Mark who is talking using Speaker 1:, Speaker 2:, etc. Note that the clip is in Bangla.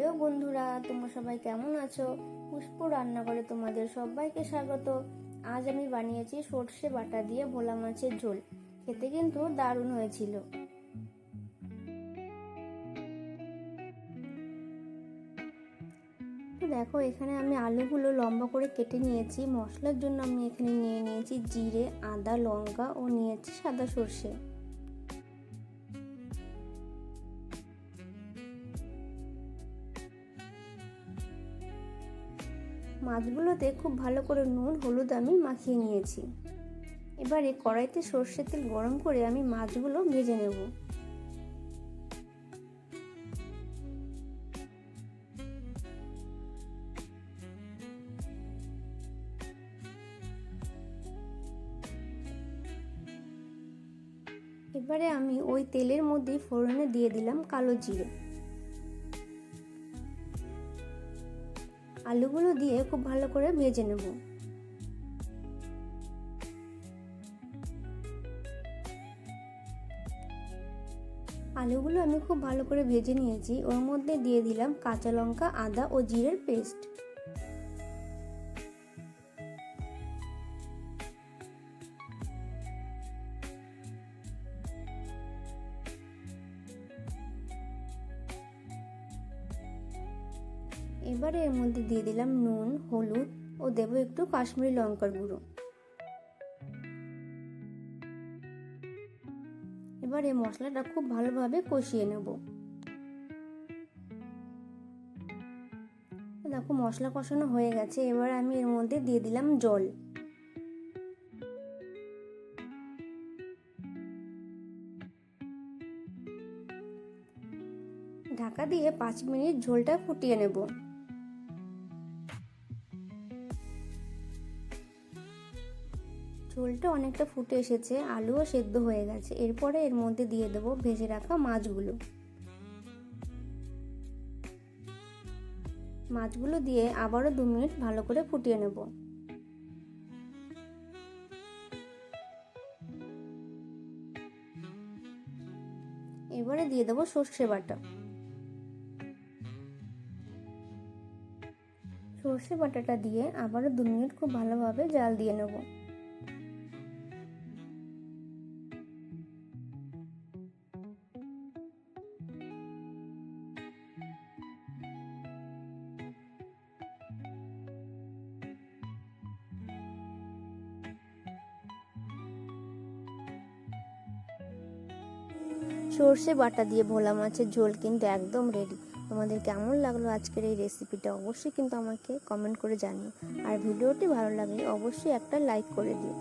Speaker 1: হ্যালো বন্ধুরা, তোমরা সবাই কেমন আছো? পুষ্প রান্নাঘরে তোমাদের সবাইকে স্বাগত। আজ আমি বানিয়েছি সর্ষে বাটা দিয়ে ভোলা মাছের ঝোল। খেতে কিন্তু দারুণ হয়েছিল। দেখো, এখানে আমি আলুগুলো লম্বা করে কেটে নিয়েছি। মশলার জন্য আমি এখানে নিয়ে নিয়েছি জিরে, আদা, লঙ্কা ও নিয়েছি সাদা সর্ষে। মাছগুলোতে খুব ভালো করে নুন, হলুদ আমি মাখিয়ে নিয়েছি। এবারে কড়াইতে সর্ষের তেল গরম করে আমি মাছগুলো ভেজে নেব। এবারে আমি ওই তেলের মধ্যে ফোড়নে দিয়ে দিলাম কালো জিরে। আলুগুলো দিয়ে খুব ভালো করে ভেজে নেব। আলুগুলো আমি খুব ভালো করে ভেজে নিয়েছি। ওর মধ্যে দিয়ে দিলাম কাঁচা লঙ্কা, আদা ও জিরের পেস্ট। এবারে এর মধ্যে দিয়ে দিলাম নুন, হলুদ ও দেবো একটু কাশ্মীরি লঙ্কার গুঁড়ো। এবার এই মশলাটা খুব ভালোভাবে কষিয়ে নেব। দেখো মশলা কষানো হয়ে গেছে, এবার আমি এর মধ্যে দিয়ে দিলাম জল। ঢাকা দিয়ে পাঁচ মিনিট ঝোলটা ফুটিয়ে নেব। ঝোলটা অনেকটা ফুটে এসেছে, আলুও সেদ্ধ হয়ে গেছে। এরপরে এর মধ্যে দিয়ে দেবো ভেজে রাখা মাছগুলো। মাছগুলো দিয়ে আবারও দু মিনিট ভালো করে ফুটিয়ে নেব। এবারে দিয়ে দেবো সর্ষে বাটা। সর্ষে বাটাটা দিয়ে আবারও দু মিনিট খুব ভালোভাবে জাল দিয়ে নেব। সর্ষে বাটা দিয়ে ভোলা মাছের ঝোল কিন্তু একদম রেডি তোমাদের কেমন লাগল আজকের এই রেসিপিটা অবশ্যই কিন্তু আমাকে কমেন্ট করে জানিও। আর ভিডিওটি ভালো লাগলে অবশ্যই একটা লাইক করে দিও।